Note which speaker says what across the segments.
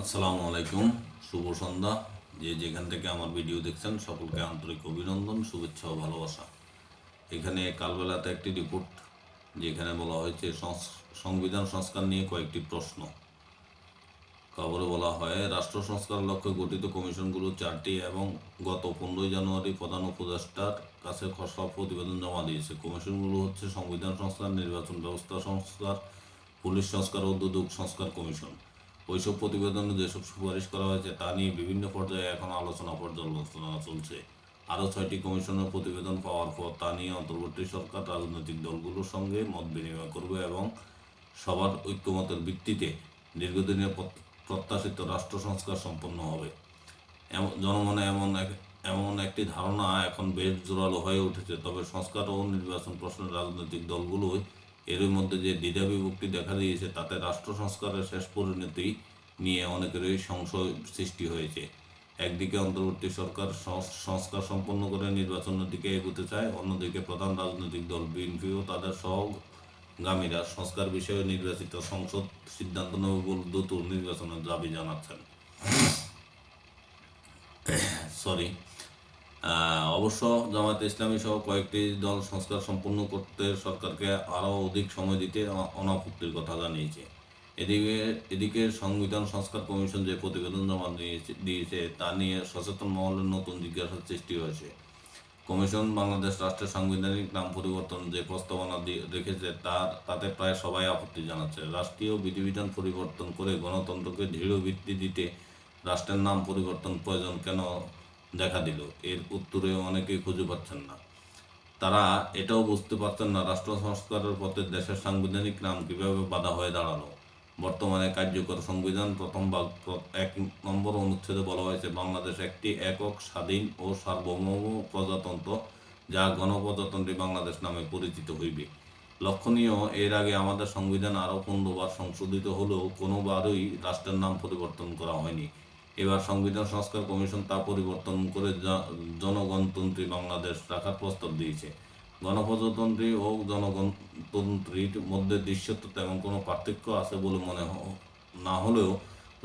Speaker 1: আসসালামু আলাইকুম। শুভ সন্ধ্যা। যে যেখান থেকে আমার ভিডিও দেখছেন, সকলকে আন্তরিক অভিনন্দন, শুভেচ্ছা ও ভালোবাসা। এখানে কালবেলাতে একটি রিপোর্ট যেখানে বলা হয়েছে সংবিধান সংস্কার নিয়ে কয়েকটি প্রশ্ন। খবরে বলা হয়, রাষ্ট্র সংস্কার লক্ষ্যে গঠিত কমিশনগুলো চারটি এবং গত পনেরোই জানুয়ারি প্রধান উপদেষ্টার কাছে খসড়া প্রতিবেদন জমা দিয়েছে। কমিশনগুলো হচ্ছে সংবিধান সংস্কার, নির্বাচন ব্যবস্থা সংস্কার, পুলিশ সংস্কার ও দুদক সংস্কার কমিশন। ওইসব প্রতিবেদনে যেসব সুপারিশ করা হয়েছে তা নিয়ে বিভিন্ন পর্যায়ে এখন আলোচনা পর্যালোচনা চলছে। আরও ছয়টি কমিশনের প্রতিবেদন পাওয়ার পর তা নিয়ে অন্তর্বর্তী সরকার, রাজনৈতিক দলগুলোর সঙ্গে মত বিনিময় করবে এবং সবার ঐক্যমতের ভিত্তিতে দীর্ঘদিনের প্রত্যাশিত রাষ্ট্র সংস্কার সম্পন্ন হবে। জনমনে এমন এক, এমন একটি ধারণা এখন বেশ জোরালো হয়ে উঠেছে। তবে সংস্কার ও নির্বাচন প্রশ্নের রাজনৈতিক দলগুলোই এর মধ্যে যে দ্বিধা বিভক্তি দেখা দিয়েছে, তাতে রাষ্ট্র সংস্কারের শেষ পরিণতি নিয়ে অনেকেরই সংশয় সৃষ্টি হয়েছে। একদিকে অন্তর্বর্তী সরকার সংস্কার সম্পন্ন করে নির্বাচনের দিকে এগোতে চায়, অন্যদিকে প্রধান রাজনৈতিক দল বিএনপি ও তাদের সহগামীরা সংস্কার বিষয়ে নির্বাচিত সংসদ সিদ্ধান্ত নেবে দ্রুত নির্বাচনের দাবি জানাচ্ছেন। সরি অবশ্য জামায়াতে ইসলামী সহ কয়েকটি দল সংস্কার সম্পূর্ণ করতে সরকারকে আরও অধিক সময় দিতে অনাপত্তির কথা জানিয়েছে। এদিকে এদিকে সংবিধান সংস্কার কমিশন যে প্রতিবেদন জমা দিয়েছে দিয়েছে, তা নিয়ে সচেতন মহলের নতুন জিজ্ঞাসার সৃষ্টি হয়েছে। কমিশন বাংলাদেশ রাষ্ট্রের সাংবিধানিক নাম পরিবর্তন যে প্রস্তাবনা রেখেছে, তার তাতে প্রায় সবাই আপত্তি জানাচ্ছে। রাষ্ট্রীয় বিধিবিধান পরিবর্তন করে গণতন্ত্রকে দৃঢ় ভিত্তি দিতে রাষ্ট্রের নাম পরিবর্তন প্রয়োজন কেন? দেখা দিল। এর উত্তরে অনেকেই খুঁজে পাচ্ছেন না। তারা এটাও বুঝতে পারছেন না, রাষ্ট্র সংস্কারের পথে দেশের সাংবিধানিক নাম কীভাবে বাধা হয়ে দাঁড়াল। বর্তমানে কার্যকর সংবিধান প্রথম ভাগ এক নম্বর অনুচ্ছেদে বলা হয়েছে, বাংলাদেশ একটি একক, স্বাধীন ও সার্বভৌম প্রজাতন্ত্র যা গণপ্রজাতন্ত্রী বাংলাদেশ নামে পরিচিত হইবে। লক্ষণীয়, এর আগে আমাদের সংবিধান আরও পনেরোবার সংশোধিত হলেও কোনোবারই রাষ্ট্রের নাম পরিবর্তন করা হয়নি। এবার সংবিধান সংস্কার কমিশন তা পরিবর্তন করে জনগণতন্ত্রী বাংলাদেশ রাখার প্রস্তাব দিয়েছে। গণপ্রজাতন্ত্রী ও জনগণতন্ত্রীর মধ্যে দৃশ্যত তেমন কোনো পার্থক্য আছে বলে মনে না হলেও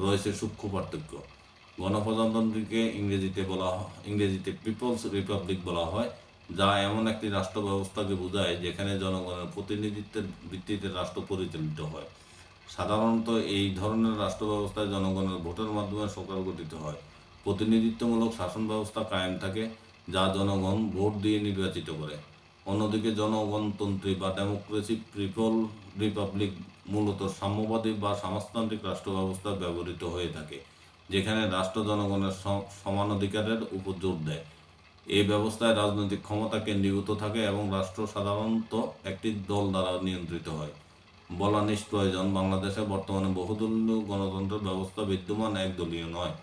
Speaker 1: রয়েছে সূক্ষ্ম পার্থক্য। গণপ্রজাতন্ত্রীকে ইংরেজিতে বলা ইংরেজিতে পিপলস রিপাবলিক বলা হয়, যা এমন একটি রাষ্ট্র ব্যবস্থাকে বোঝায় যেখানে জনগণের প্রতিনিধিত্বের ভিত্তিতে রাষ্ট্র পরিচালিত হয়। সাধারণত এই ধরনের রাষ্ট্র ব্যবস্থায় জনগণের ভোটের মাধ্যমে সরকার গঠিত হয়। প্রতিনিধিত্বমূলক শাসন ব্যবস্থা কায়েম থাকে, যা জনগণ ভোট দিয়ে নির্বাচিত করে। অন্যদিকে জনগণতন্ত্রী বা ডেমোক্রেসি, পিপল রিপাবলিক মূলত সাম্যবাদী বা সমাজতান্ত্রিক রাষ্ট্র ব্যবস্থায় ব্যবহৃত হয়ে থাকে, যেখানে রাষ্ট্র জনগণের সমান অধিকারের উপর জোর দেয়। এই ব্যবস্থায় রাজনৈতিক ক্ষমতা কেন্দ্রীভূত থাকে এবং রাষ্ট্র সাধারণত একটি দল দ্বারা নিয়ন্ত্রিত হয়। বলা নিষ্প্রয়োজন বাংলাদেশে বর্তমানে বহুদলীয় গণতন্ত্রের ব্যবস্থা বিদ্যমান, একদলীয় নয়।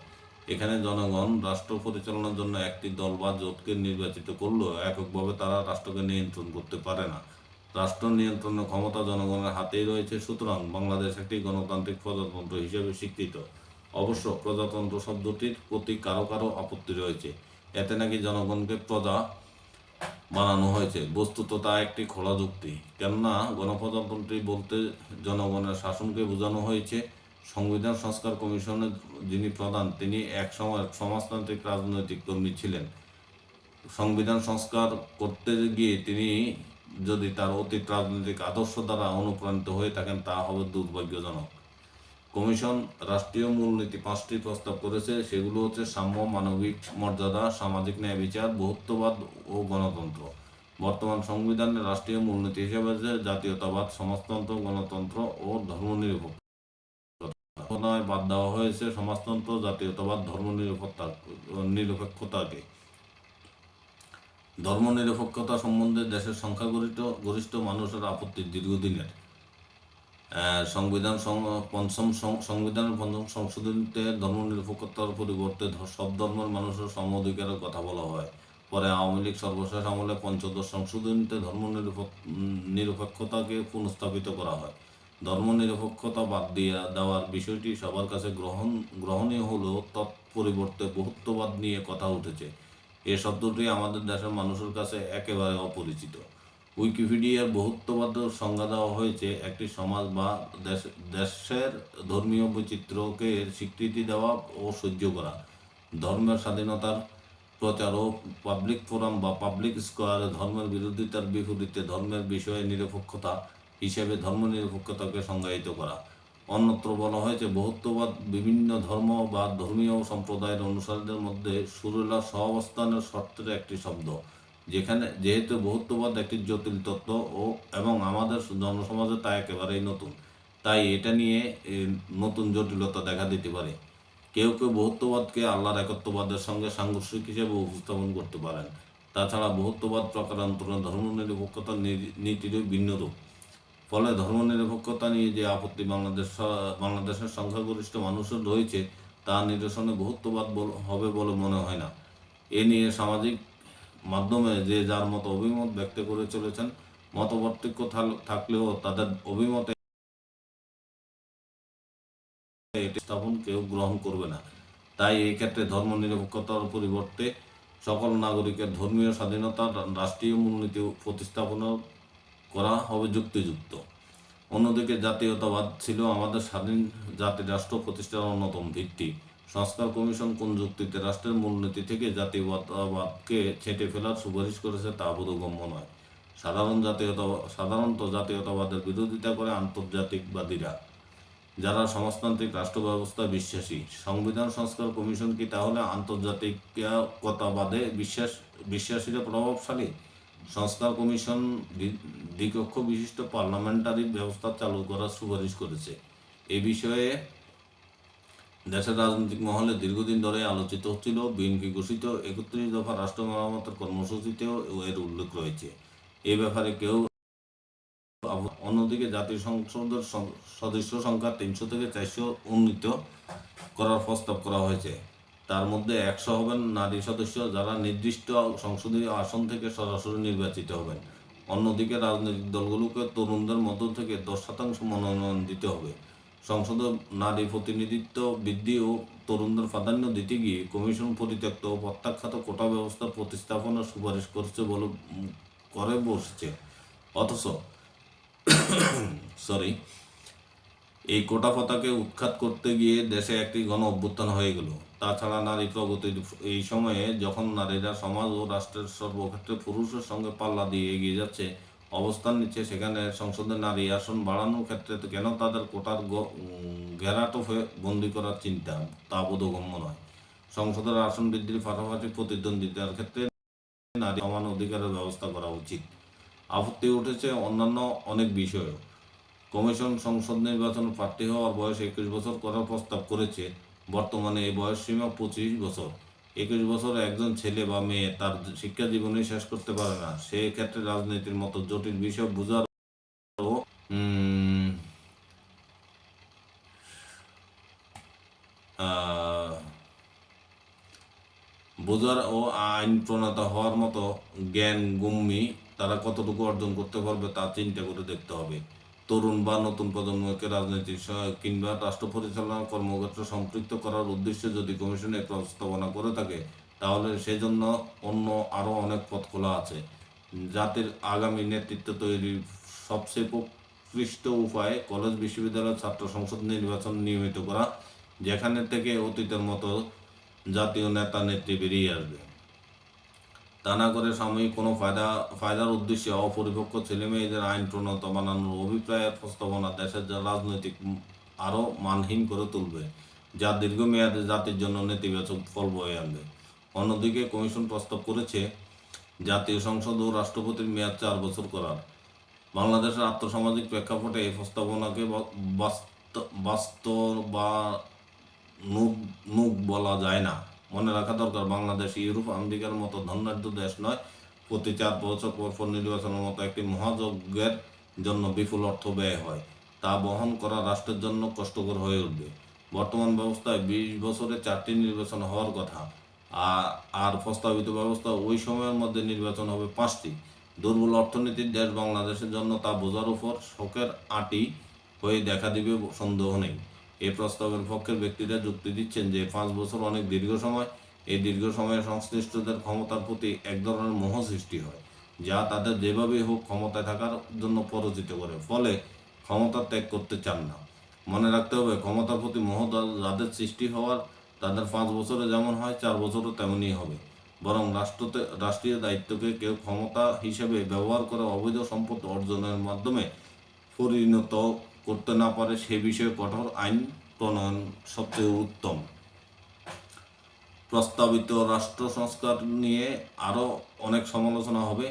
Speaker 1: এখানে জনগণ রাষ্ট্র পরিচালনার জন্য একটি দল বা জোটকে নির্বাচিত করলেও এককভাবে তারা রাষ্ট্রকে নিয়ন্ত্রণ করতে পারে না। রাষ্ট্র নিয়ন্ত্রণের ক্ষমতা জনগণের হাতেই রয়েছে, সুতরাং বাংলাদেশ একটি গণতান্ত্রিক প্রজাতন্ত্র হিসেবে স্বীকৃত। অবশ্য প্রজাতন্ত্র শব্দটির প্রতি কারও কারও আপত্তি রয়েছে। এতে নাকি জনগণকে প্রজা বানানো হয়েছে। বস্তুত তা একটি খোলা যুক্তি। কেননা, গণপ্রজাতন্ত্রী বলতে জনগণের শাসনকে বোঝানো হয়েছে। সংবিধান সংস্কার কমিশনের যিনি প্রধান, তিনি এক সময় সমাজতান্ত্রিক রাজনৈতিক কর্মী ছিলেন। সংবিধান সংস্কার করতে গিয়ে তিনি যদি তার অতীত রাজনৈতিক আদর্শ দ্বারা অনুপ্রাণিত হয়ে থাকেন, তা হবে দুর্ভাগ্যজনক। কমিশন রাষ্ট্রীয় মূলনীতি পাঁচটি প্রস্তাব করেছে। সেগুলো হচ্ছে সাম্য, মানবিক মর্যাদা, সামাজিক ন্যায় বিচার, বহুত্ববাদ ও গণতন্ত্র। বর্তমান সংবিধানে রাষ্ট্রীয় মূলনীতি হিসেবে যে জাতীয়তাবাদ, সমাজতন্ত্র, গণতন্ত্র ও ধর্মনিরপেক্ষ বাদ দেওয়া হয়েছে সমাজতন্ত্র, জাতীয়তাবাদ ধর্মনিরপেক্ষতা নিরপেক্ষতাকে। ধর্মনিরপেক্ষতা সম্বন্ধে দেশের সংখ্যাগরিষ্ঠ, গরিষ্ঠ মানুষের আপত্তি দীর্ঘদিনের। সংবিধান পঞ্চম সংবিধানের পঞ্চম সংশোধনীতে ধর্মনিরপেক্ষতার পরিবর্তে সব ধর্মের মানুষের সম অধিকারের কথা বলা হয়। পরে আওয়ামী লীগ সর্বশেষ আমলে পঞ্চদশ সংশোধনীতে ধর্ম নিরপেক্ষতাকে পুনঃস্থাপিত করা হয়। ধর্ম নিরপেক্ষতা বাদ দিয়ে দেওয়ার বিষয়টি সবার কাছে গ্রহণ, গ্রহণীয় হলেও তৎপরিবর্তে বহুত্ববাদ নিয়ে কথা উঠেছে। এ শব্দটি আমাদের দেশের মানুষের কাছে একেবারে অপরিচিত। উইকিপিডিয়ার বহুত্ববাদ সংজ্ঞা দেওয়া হয়েছে, একটি সমাজ বা দেশ- দেশের ধর্মীয় বৈচিত্র্যকে স্বীকৃতি দেওয়া ও সহ্য করা। ধর্মের স্বাধীনতার প্রচার ও পাবলিক ফোরাম বা পাবলিক স্কোয়ারে ধর্মের বিরোধিতার বিপরীতে ধর্মের বিষয়ে নিরপেক্ষতা হিসেবে ধর্মনিরপেক্ষতাকে সংজ্ঞায়িত করা। অন্যত্র বলা হয়েছে, বহুত্ববাদ বিভিন্ন ধর্ম বা ধর্মীয় সম্প্রদায়ের অনুসারীদের মধ্যে সুরেলা সহাবস্থানের শর্তের একটি শব্দ। যেখানে যেহেতু বহুত্ববাদ একটি জটিল তত্ত্ব ও এবং আমাদের জনসমাজে তা একেবারেই নতুন, তাই এটা নিয়ে নতুন জটিলতা দেখা দিতে পারে। কেউ কেউ বহুত্ববাদকে আল্লাহর একত্ববাদের সঙ্গে সাংঘর্ষিক হিসেবে উপস্থাপন করতে পারেন। তাছাড়া বহুত্ববাদ প্রকারান্তরে ধর্মনিরপেক্ষতার নী- নীতিরও ভিন্ন রূপ। ফলে ধর্মনিরপেক্ষতা নিয়ে যে আপত্তি বাংলাদেশ, বাংলাদেশের সংখ্যাগরিষ্ঠ মানুষের রয়েছে, তা নিরসনে বহুত্ববাদ হবে বলে মনে হয় না। এ নিয়ে সামাজিক মাধ্যমে যে যার মতো অভিমত ব্যক্ত করে চলেছেন মতপার্থক্য থাকলেও তাদের অভিমতে এটি স্থাপন কেউ গ্রহণ করবে না। তাই এই ক্ষেত্রে ধর্মনিরপেক্ষতার পরিবর্তে সকল নাগরিকের ধর্মীয় স্বাধীনতা, রাষ্ট্রীয় মূলনীতি প্রতিস্থাপন করা হবে যুক্তিযুক্ত। অন্যদিকে জাতীয়তাবাদ ছিল আমাদের স্বাধীন জাতি রাষ্ট্র প্রতিষ্ঠার অন্যতম ভিত্তি। সংস্কার কমিশন কোন যুক্তিতে রাষ্ট্রের মূলনীতি থেকে জাতীয়তাবাদকে ছেঁটে ফেলার সুপারিশ করেছে তা বোধগম্য নয়। সাধারণ জাতীয়তা সাধারণত জাতীয়তাবাদের বিরোধিতা করে আন্তর্জাতিকবাদীরা। যারা সমাজতান্ত্রিক রাষ্ট্র ব্যবস্থায় বিশ্বাসী, সংবিধান সংস্কার কমিশন কি তাহলে আন্তর্জাতিকতাবাদে বিশ্বাস, বিশ্বাসীরা প্রভাবশালী? সংস্কার কমিশন দ্বি- দ্বিকক্ষ বিশিষ্ট পার্লামেন্টারি ব্যবস্থা চালু করার সুপারিশ করেছে। এ বিষয়ে দেশের রাজনৈতিক মহলে দীর্ঘদিন ধরে আলোচিত হচ্ছিল বিএনপি ঘোষিত একত্রিশ দফা রাষ্ট্র মেরামতের কর্মসূচিতেও এর উল্লেখ রয়েছে। এ ব্যাপারে কেউ অন্যদিকে জাতীয় সংসদের সদস্য সংখ্যা তিনশো থেকে চারশো উন্নীত করার প্রস্তাব করা হয়েছে। তার মধ্যে একশো হবেন নারী সদস্য যারা নির্দিষ্ট সংসদীয় আসন থেকে সরাসরি নির্বাচিত হবেন। অন্যদিকে রাজনৈতিক দলগুলোকে তরুণদের মধ্য থেকে দশ শতাংশ মনোনয়ন দিতে হবে। সংসদে নারী প্রতিনিধিত্ব বৃদ্ধি ও তরুণদের প্রাধান্য দিতে গিয়ে কমিশন পরিত্যক্ত ও প্রত্যাখ্যাত কোটা ব্যবস্থা প্রতিস্থাপনের সুপারিশ করছে বলে করে বসছে। অথচ সরি এই কোটা প্রথাকে উৎখাত করতে গিয়ে দেশে একটি গণ অভ্যুত্থান হয়ে গেল। তাছাড়া নারী প্রগতির এই সময়ে যখন নারীরা সমাজ ও রাষ্ট্রের সর্বক্ষেত্রে পুরুষের সঙ্গে পাল্লা দিয়ে এগিয়ে যাচ্ছে অবস্থান নিচ্ছে, সেখানে সংসদে নারী আসন বাড়ানোর ক্ষেত্রে তো কেন তাদের কোটার ঘেরাটোপে বন্দি করার চিন্তা? তা বোধগম্য নয়। সংসদের আসন বৃদ্ধির পাশাপাশি প্রতিদ্বন্দ্বিতার ক্ষেত্রে নারী সমান অধিকারের ব্যবস্থা করা উচিত। আপত্তি উঠেছে অন্যান্য অনেক বিষয়েও। কমিশন সংসদ নির্বাচন প্রার্থী হওয়ার বয়স একুশ বছর করার প্রস্তাব করেছে। বর্তমানে এই বয়স সীমা পঁচিশ বছর। একুশ বছর একজন ছেলে বা মেয়ে তার শিক্ষা জীবনে শেষ করতে পারে না। সেই ক্ষেত্রে রাজনীতির মতো জটিল বিষয় বোঝার বোঝার ও আইন প্রণেতা হওয়ার মতো জ্ঞান গুম্মি তারা কতটুকু অর্জন করতে পারবে তা চিন্তা করে দেখতে হবে। তরুণ বা নতুন প্রজন্মকে রাজনৈতিক কিংবা রাষ্ট্র পরিচালনা কর্মক্ষেত্রে সম্পৃক্ত করার উদ্দেশ্যে যদি কমিশন এই প্রস্তাবনা করে থাকে, তাহলে সেজন্য অন্য আরও অনেক পথ খোলা আছে। জাতির আগামী নেতৃত্ব তৈরির সবচেয়ে প্রকৃষ্ট উপায় কলেজ, বিশ্ববিদ্যালয়, ছাত্র সংসদ নির্বাচন নিয়মিত করা, যেখানে থেকে অতীতের মতো জাতীয় নেতা নেত্রী বেরিয়ে আসবে। তা না করে সাময়িক কোনো ফায়দা, ফায়দার উদ্দেশ্যে অপরিপক্ক ছেলে মেয়েদের আইন প্রণত বানানোর অভিপ্রায়ের প্রস্তাবনা দেশের রাজনৈতিক আরও মানহীন করে তুলবে, যা দীর্ঘমেয়াদে জাতির জন্য নেতিবাচক ফল বয়ে আনবে। অন্যদিকে কমিশন প্রস্তাব করেছে, জাতীয় সংসদ ও রাষ্ট্রপতির মেয়াদ চার বছর করার। বাংলাদেশের আর্থসামাজিক প্রেক্ষাপটে এই প্রস্তাবনাকে বাস্তব বা নুক বলা যায় না। মনে রাখা দরকার, বাংলাদেশ ইউরোপ, আমেরিকার মতো ধনাঢ্য দেশ নয়। প্রতি চার বছর পর পর নির্বাচনের মতো একটি মহাযজ্ঞের জন্য বিপুল অর্থ ব্যয় হয়। তা বহন করা রাষ্ট্রের জন্য কষ্টকর হয়ে উঠবে। বর্তমান ব্যবস্থায় বিশ বছরে চারটি নির্বাচন হওয়ার কথা। আর প্রস্তাবিত ব্যবস্থা ওই সময়ের মধ্যে নির্বাচন হবে পাঁচটি। দুর্বল অর্থনীতির দেশ বাংলাদেশের জন্য তা বোঝার উপর শোকের আটি হয়ে দেখা দিবে সন্দেহ নেই। এই প্রস্তাবের পক্ষের ব্যক্তিরা যুক্তি দিচ্ছেন যে পাঁচ বছর অনেক দীর্ঘ সময়, এই দীর্ঘ সময়ে সংশ্লিষ্টদের ক্ষমতার প্রতি এক ধরনের মোহ সৃষ্টি হয়, যা তাদের যেভাবে হোক ক্ষমতায় থাকার জন্য পরিচিত করে। ফলে ক্ষমতা ত্যাগ করতে চান না। মনে রাখতে হবে, ক্ষমতার প্রতি মোহ যাদের সৃষ্টি হওয়ার তাদের পাঁচ বছরে যেমন হয়, চার বছরও তেমনই হবে। বরং রাষ্ট্রতে রাষ্ট্রীয় দায়িত্বকে কেউ ক্ষমতা হিসেবে ব্যবহার করে অবৈধ সম্পদ অর্জনের মাধ্যমে পরিণত করতে না পারে সে বিষয়ে কঠোর আইন প্রণয়ন সবচেয়ে উত্তম। প্রস্তাবিত রাষ্ট্র সংস্কার নিয়ে আরও অনেক সমালোচনা হবে।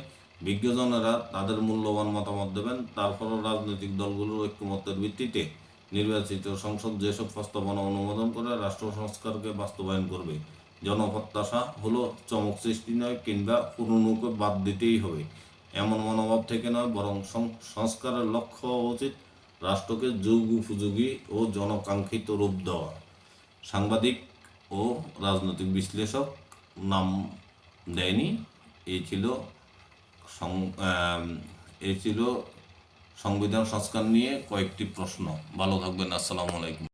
Speaker 1: বিজ্ঞজনেরা তাদের মূল্যবান মতামত দেবেন। তারপরও রাজনৈতিক দলগুলোর ঐক্যমত্যের ভিত্তিতে নির্বাচিত সংসদ যেসব প্রস্তাবনা অনুমোদন করে রাষ্ট্র সংস্কারকে বাস্তবায়ন করবে, জনপ্রত্যাশা হলো চমক সৃষ্টি নয় কিংবা পুরনোকে বাদ দিতেই হবে। এমন মনোভাব থেকে নয়, বরং সংস্কারের লক্ষ্য উচিত রাষ্ট্রকে যুগ উপযোগী ও জনকাঙ্ক্ষিত রূপ দেওয়া। সাংবাদিক ও রাজনৈতিক বিশ্লেষক নাম দেয়নি। এই ছিল এই ছিল সংবিধান সংস্কার নিয়ে কয়েকটি প্রশ্ন। ভালো থাকবেন, আসসালামু আলাইকুম।